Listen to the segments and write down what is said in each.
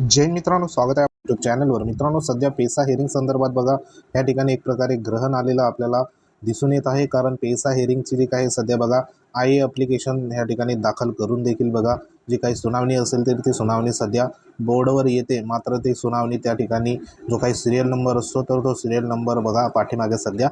जैन मित्रांनो स्वागत आहे चॅनलवर मित्रांनो सध्या पेसा हेरिंग संदर्भात बघा या ठिकाणी एक प्रकारे ग्रहण आलेलं आपल्याला दिसून येत आहे. कारण पेसा हेरिंगची जी काही सध्या बघा आय ए अप्लिकेशन ह्या ठिकाणी दाखल करून देखील बघा जी काही सुनावणी असेल तर ती सुनावणी सध्या बोर्डवर येते. मात्र ती सुनावणी त्या ठिकाणी जो काही सिरियल नंबर असतो तर तो सिरियल नंबर बघा पाठीमागे सध्या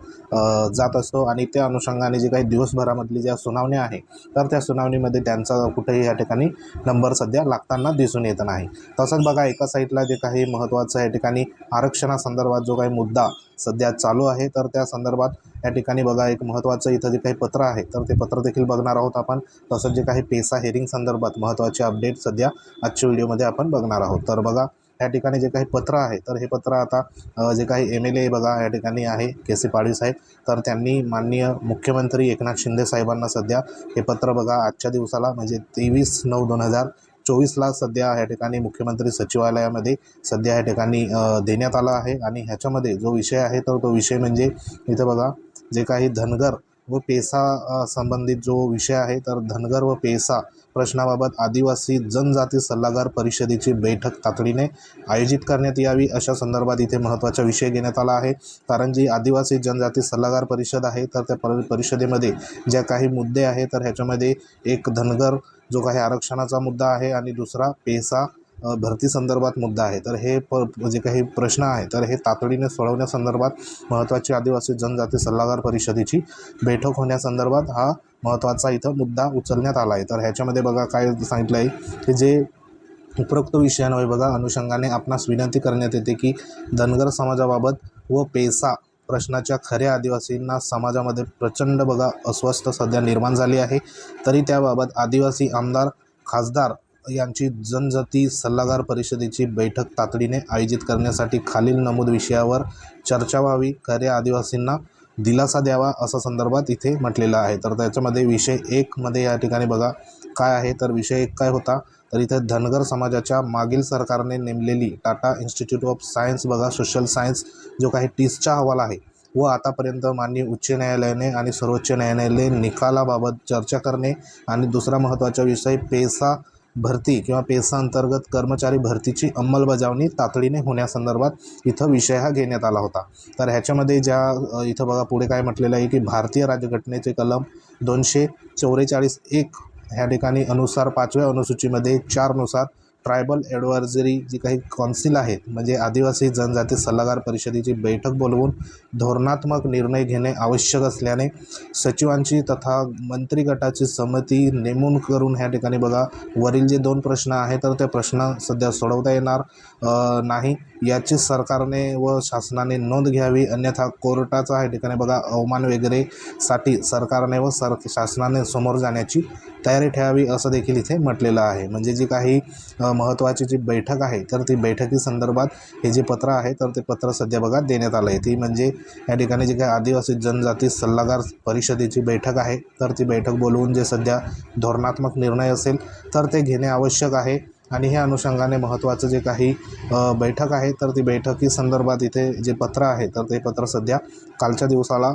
जात असतो. आणि त्या अनुषंगाने जी काही दिवसभरामधली ज्या सुनावण्या आहे तर त्या सुनावणीमध्ये त्यांचा कुठेही या ठिकाणी नंबर सध्या लागताना दिसून येत नाही. तसंच बघा एका साईडला जे काही महत्त्वाचं या ठिकाणी आरक्षणासंदर्भात जो काही मुद्दा सध्या चालू आहे तर त्या संदर्भात या ठिकाणी बघा एक महत्त्वाचं इथं जे काही पत्र आहे तर ते पत्र देखील बघणार आहोत आपण. तसंच जे काही पेसा हेरिंग संदर्भात महत्त्वाचे अपडेट सध्या आजच्या व्हिडिओमध्ये आपण बघणार आहोत. तर बघा या ठिकाणी जे काही पत्र आहे तर हे पत्र आता जे काही एम एल ए बघा या ठिकाणी आहे के सी पाडवी साहेब. तर त्यांनी माननीय मुख्यमंत्री एकनाथ शिंदे साहेबांना सध्या हे पत्र बघा आजच्या दिवसाला म्हणजे तेवीस नऊ दोन हजार चोवीसला सध्या या ठिकाणी मुख्यमंत्री सचिवालयामध्ये सध्या या ठिकाणी देण्यात आला आहे. आणि ह्याच्यामध्ये जो विषय आहे तर तो विषय म्हणजे इथं बघा जे काही धनगर व पेसा संबंधित जो विषय आहे तर धनगर व पेसा प्रश्नाबाबत आदिवासी जनजाती सल्लागार परिषदेची बैठक तातडीने आयोजित करण्यात यावी अशा संदर्भात इथे महत्त्वाचा विषय घेण्यात आला आहे. कारण जी आदिवासी जनजाती सल्लागार परिषद आहे तर त्या पर परिषदेमध्ये ज्या काही मुद्दे आहे तर ह्याच्यामध्ये एक धनगर जो काही आरक्षणाचा मुद्दा आहे आणि दुसरा पेसा भरती संदर्भात मुद्दा आहे. तर हे प जे काही प्रश्न आहे. तर हे तातडीने सोडवण्यासंदर्भात महत्त्वाची आदिवासी जनजाती सल्लागार परिषदेची बैठक होण्यासंदर्भात हा महत्त्वाचा इथं मुद्दा उचलण्यात आला आहे. तर ह्याच्यामध्ये बघा काय सांगितलं आहे की जे उपरोक्त विषयांवर बघा अनुषंगाने आपणास विनंती करण्यात येते की धनगर समाजाबाबत व पेसा प्रश्नाच्या खऱ्या आदिवासींना समाजामध्ये प्रचंड बघा अस्वस्थ सध्या निर्माण झाली आहे. तरी त्याबाबत आदिवासी आमदार खासदार यांची जनजाती सल्लागार परिषदेची बैठक तातडीने आयोजित करण्यासाठी खालील नमूद विषयावर चर्चा व्हावी खऱ्या आदिवासींना दिलासा द्यावा असा संदर्भात इथे म्हटलेलं आहे. तर त्याच्यामध्ये विषय एकमध्ये या ठिकाणी बघा काय आहे. तर विषय एक काय होता? तर इथे धनगर समाजाच्या मागील सरकारने नेमलेली टाटा इन्स्टिट्यूट ऑफ सायन्स बघा सोशल सायन्स जो काही टीसचा अहवाल आहे व आतापर्यंत माननीय उच्च न्यायालयाने आणि सर्वोच्च न्यायालयाने निकालाबाबत चर्चा करणे आणि दुसरा महत्त्वाचा विषय पेसा भरती किंवा पेसा अंतर्गत कर्मचारी भरतीची अंमलबजावणी तातडीने होण्यासंदर्भात इथं विषय हा घेण्यात आला होता. तर ह्याच्यामध्ये ज्या इथं बघा पुढे काय म्हटलेलं आहे की भारतीय राज्यघटनेचे कलम दोनशे चौवेचाळीस एक ह्या ठिकाणी अनुसार पाचव्या अनुसूचीमध्ये चारनुसार ट्रायबल ॲडवायझरी जी काही कौन्सिल आहेत म्हणजे आदिवासी जनजाती सल्लागार परिषदेची बैठक बोलवून धोरणात्मक निर्णय घेणे आवश्यक असल्याने सचिवांची तथा मंत्री गटाची नेमून करून ह्या ठिकाणी बघा. वरील जे दोन प्रश्न आहेत तर ते प्रश्न सध्या सोडवता येणार नाही. याची सरकारने व शासनाने नोंद घ्यावी अन्यथा कोर्टाचा ह्या ठिकाणी बघा अवमान वगैरे साठी सरकारने व सर शासनाने समोर जाण्याची तयारी ठेवावी असं देखील इथे म्हटलेलं आहे. म्हणजे जी काही महत्त्वाची जी बैठक आहे तर ती बैठकी संदर्भात हे जे पत्र आहे तर ते पत्र सध्या बघा देण्यात आलं आहे ती म्हणजे या ठिकाणी जी काही आदिवासी जनजाती सल्लागार परिषदेची बैठक आहे तर ती बैठक बोलवून जे सध्या धोरणात्मक निर्णय असेल तर ते घेणे आवश्यक आहे. आणि ह्या अनुषंगाने महत्त्वाचं जे काही बैठक आहे तर ती बैठकी संदर्भात इथे जे पत्र आहे तर ते पत्र सध्या कालच्या दिवसाला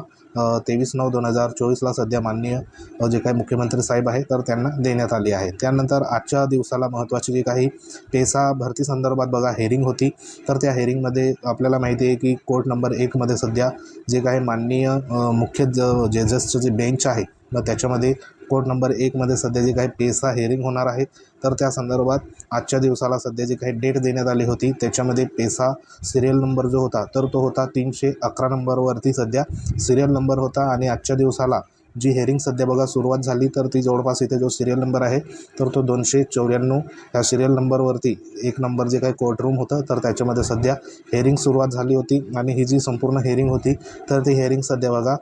तेवीस नऊ दोन हजार चोवीसला सध्या माननीय जे काही मुख्यमंत्री साहेब आहे तर त्यांना देण्यात आली आहे. त्यानंतर आजच्या दिवसाला महत्त्वाची जी काही पेसा भरती संदर्भात बघा हेरिंग होती. तर त्या हेरिंगमध्ये आपल्याला माहिती आहे की कोर्ट नंबर एकमध्ये सध्या जे काही माननीय मुख्य ज जजेसचं जे बेंच आहे मग त्याच्यामध्ये कोर्ट नंबर एकमध्ये सध्या जे काही पेसा हेअरिंग होणार आहेत. तर त्या संदर्भात आजच्या दिवसाला सध्या जी काही डेट देण्यात आली होती. त्याच्यामध्ये पेसा सिरियल नंबर जो होता तर तो होता तीनशे अकरा नंबरवरती सध्या सिरियल नंबर होता. आणि आजच्या दिवसाला जी हेअरिंग सध्या बघा सुरुवात झाली तर ती जवळपास इथे जो सिरियल नंबर आहे तर तो दोनशे चौऱ्याण्णव ह्या सिरियल नंबरवरती एक नंबर जे काही कोर्टरूम होतं तर त्याच्यामध्ये सध्या हेअरिंग सुरुवात झाली होती. आणि ही जी संपूर्ण हेअरिंग होती तर ती हेअरिंग सध्या बघा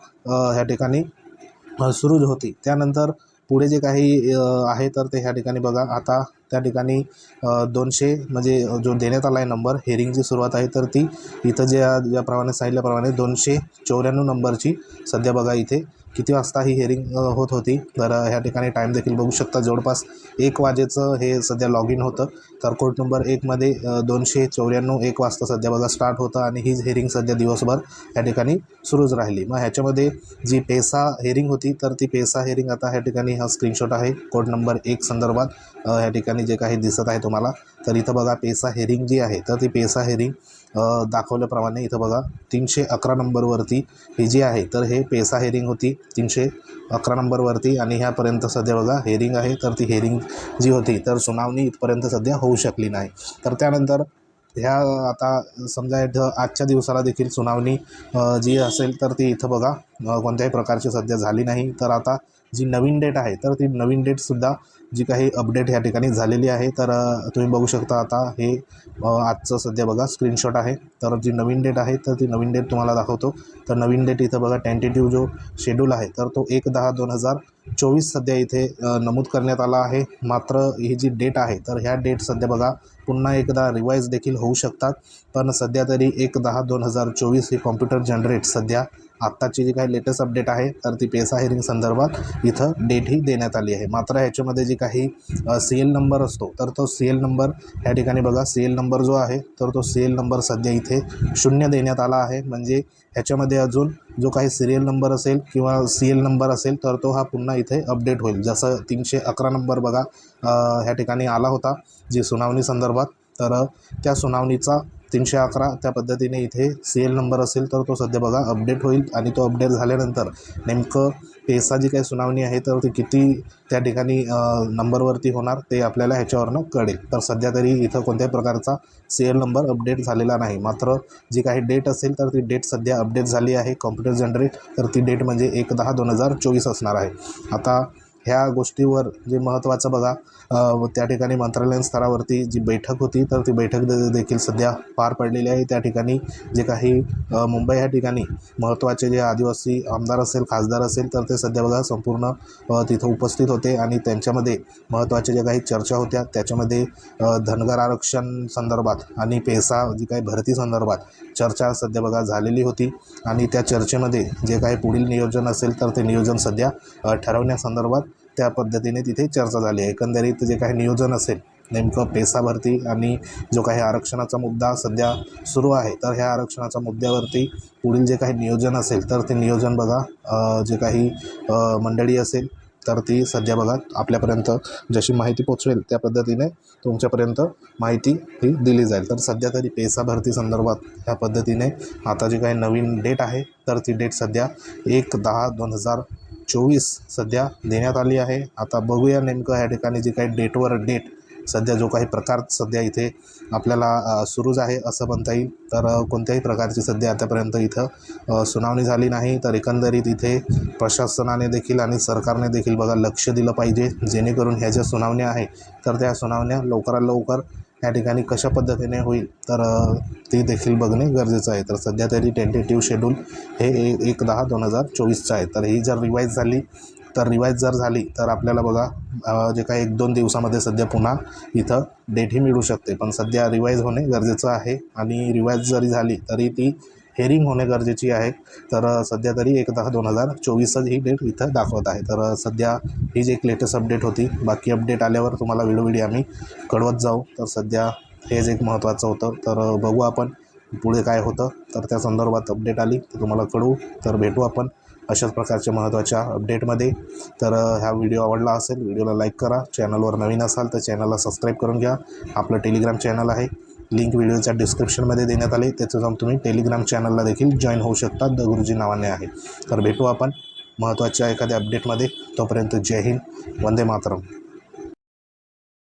ह्या ठिकाणी सुरू होती. त्यानंतर पुढे जे काही आहे तर ते ह्या ठिकाणी बघा. आता त्या ठिकाणी दोनशे म्हणजे जो देण्यात आला आहे नंबर हेरिंगची सुरुवात आहे तर ती इथं ज्या ज्याप्रमाणे सांगितल्याप्रमाणे दोनशे चौऱ्याण्णव नंबरची सध्या बघा इथे. किती वाजता ही हेअरिंग होत होती? तर ह्या ठिकाणी टाईम देखील बघू शकता. जवळपास एक वाजेचं हे सध्या लॉग इन होतं. तर कोर्ट नंबर एकमध्ये दोनशे चौऱ्याण्णव एक वाजता सध्या बघा स्टार्ट होतं आणि ही हेअरिंग सध्या दिवसभर या ठिकाणी सुरूच राहिली. मग ह्याच्यामध्ये जी पेसा हेअरिंग होती तर ती पेसा हेअरिंग आता ह्या ठिकाणी हा स्क्रीनशॉट आहे. कोर्ट नंबर एक संदर्भात ह्या ठिकाणी जे काही दिसत आहे तुम्हाला तर इथं बघा पेसा हेअरिंग जी आहे तर ती पेसा हेअरिंग दाखवल्याप्रमाणे इथं बघा तीनशे अकरा नंबरवरती ही जी आहे तर हे पेसा हेअरिंग होती तीनशे अकरा नंबरवरती आणि ह्यापर्यंत सध्या बघा हेअरिंग आहे तर ती हेअरिंग जी होती तर सुनावणी इथपर्यंत सध्या होऊ शकली नाही. तर त्यानंतर ह्या आता समजा आजच्या दिवसाला देखील सुनावणी जी असेल तर ती इथं बघा कोणत्याही प्रकारची सध्या झाली नाही. तर आता जी नवीन डेट आहे तर ती नवीन डेटसुद्धा जी काही अपडेट ह्या ठिकाणी झालेली आहे तर तुम्ही बघू शकता आता हे आजचं सध्या बघा स्क्रीनशॉट आहे. तर जी नवीन डेट आहे तर ती नवीन डेट तुम्हाला दाखवतो. तर नवीन डेट इथं बघा टेंटेटिव्ह जो शेड्यूल आहे तर तो एक दहा दोन हजार चोवीस सध्या इथे नमूद करण्यात आला आहे. मात्र ही जी डेट आहे तर ह्या डेट सध्या बघा पुन्हा एकदा रिवाईज देखील होऊ शकतात. पण सध्या तरी एक दहा दोन हजार चोवीस ही कॉम्प्युटर जनरेट सध्या आत्ताची जी काही लेटेस्ट अपडेट आहे तर ती पेसा हिअरिंग संदर्भात इथं डेटही देण्यात आली आहे. मात्र ह्याच्यामध्ये जी काही सी एल नंबर असतो तर तो सी एल नंबर ह्या ठिकाणी बघा सी एल नंबर जो आहे तर तो सी एल नंबर सध्या इथे शून्य देण्यात आला आहे. म्हणजे ह्याच्यामध्ये अजून जो काही सिरियल नंबर असेल किंवा सी एल नंबर असेल तर तो हा पुन्हा इथे अपडेट होईल. जसं तीनशे अकरा नंबर बघा ह्या ठिकाणी आला होता जी सुनावणी संदर्भात तर त्या सुनावणीचा तीनशे अकरा त्या पद्धतीने इथे सी एल नंबर असेल तर तो सध्या बघा अपडेट होईल आणि तो अपडेट झाल्यानंतर नेमकं पेसा जी काही सुनावणी आहे तर ती किती त्या ठिकाणी नंबरवरती होणार ते आपल्याला ह्याच्यावरनं कळेल. तर सध्या तरी इथं कोणत्याही प्रकारचा सी एल नंबर अपडेट झालेला नाही. मात्र जी काही डेट असेल तर ती डेट सध्या अपडेट झाली आहे. कॉम्प्युटर जनरेट तर ती डेट म्हणजे एक दहा दोन हजार चोवीस असणार आहे. आता ह्या गोष्टीवर जे महत्त्वाचं बघा त्या ठिकाणी मंत्रालयीन स्तरावरती जी बैठक होती तर ती बैठक दे- देखील सध्या पार पडलेली आहे. त्या ठिकाणी जे काही मुंबई ह्या ठिकाणी महत्त्वाचे जे आदिवासी आमदार असेल खासदार असेल तर ते सध्या बघा संपूर्ण तिथं उपस्थित होते आणि त्यांच्यामध्ये महत्त्वाच्या ज्या काही चर्चा होत्या त्याच्यामध्ये धनगर आरक्षण संदर्भात आणि पेसा जी काही भरती संदर्भात चर्चा सध्या बघा झालेली होती आणि त्या चर्चेमध्ये जे काही पुढील नियोजन असेल तर ते नियोजन सध्या ठरवण्यासंदर्भात त्या पद्धतीने तिथे चर्चा झाली आहे. एकंदरीत जे काही नियोजन असेल नेमकं पेसावरती आणि जो काही आरक्षणाचा मुद्दा सध्या सुरू आहे तर ह्या आरक्षणाच्या मुद्द्यावरती पुढील जे काही नियोजन असेल तर ते नियोजन बघा. जे काही मंडळी असेल तर ती सध्या बघा आपल्यापर्यंत जशी माहिती पोचवेल त्या पद्धतीने तुमच्यापर्यंत माहिती ही दिली जाईल. तर सध्या तरी पेसा भरती संदर्भात ह्या पद्धतीने आता जी काही नवीन डेट आहे तर ती डेट सध्या एक दहा दोन हजार चोवीस सध्या देण्यात आली आहे. आता बघूया नेमकं ह्या ठिकाणी जे काही डेटवर डेट सध्या जो काही प्रकार सध्या इथे आपल्याला सुरूच आहे असं म्हणता येईल. तर कोणत्याही प्रकारची सध्या आतापर्यंत इथं सुनावणी झाली नाही. तर एकंदरीत इथे प्रशासनाने देखील आणि सरकारने देखील बघा लक्ष दिलं पाहिजे. जेणेकरून ह्या ज्या सुनावण्या आहे तर त्या सुनावण्या लवकरात लवकर या ठिकाणी कशा पद्धतीने होईल तर ते देखील बघणे गरजेचं आहे. तर सध्या तरी टेंटेटिव्ह शेड्यूल हे ए एक दहा दोन हजार चोवीसचं आहे. तर ही जर रिवाईज झाली तर रिवाईज जर झाली तर आपल्याला बघा जे काही एक दोन दिवसामध्ये सध्या पुन्हा इथं डेटही मिळू शकते. पण सध्या रिवाईज होणे गरजेचं आहे आणि रिवाईज जरी झाली तरी ती हेअरिंग होणे गरजेची आहे. तर सध्या तरी एक दहा दोन हजार चोवीसच ही डेट इथं दाखवत आहे. तर सध्या ही जी एक लेटेस्ट अपडेट होती बाकी अपडेट आल्यावर तुम्हाला वेळोवेळी आम्ही कळवत जाऊ. तर सध्या हेच एक महत्त्वाचं होतं तर बघू आपण पुढे काय होतं. तर त्या संदर्भात अपडेट आली तर तुम्हाला कळवू. तर भेटू आपण अशाच प्रकारच्या महत्त्वाच्या अपडेटमध्ये तर हा व्हिडिओ आवडला असेल व्हिडिओला लाईक करा. चॅनलवर नवीन असाल तर चॅनलला सबस्क्राईब करून घ्या. आपलं टेलिग्राम चॅनल आहे. लिंक व्हिडिओच्या डिस्क्रिप्शनमध्ये देण्यात आले त्याचं जाऊन तुम्ही टेलिग्राम चॅनलला देखील जॉईन होऊ शकता. द गुरुजी नावाने आहे. तर भेटू आपण महत्त्वाच्या एखाद्या अपडेटमध्ये. तोपर्यंत जय हिंद. वंदे मातरम.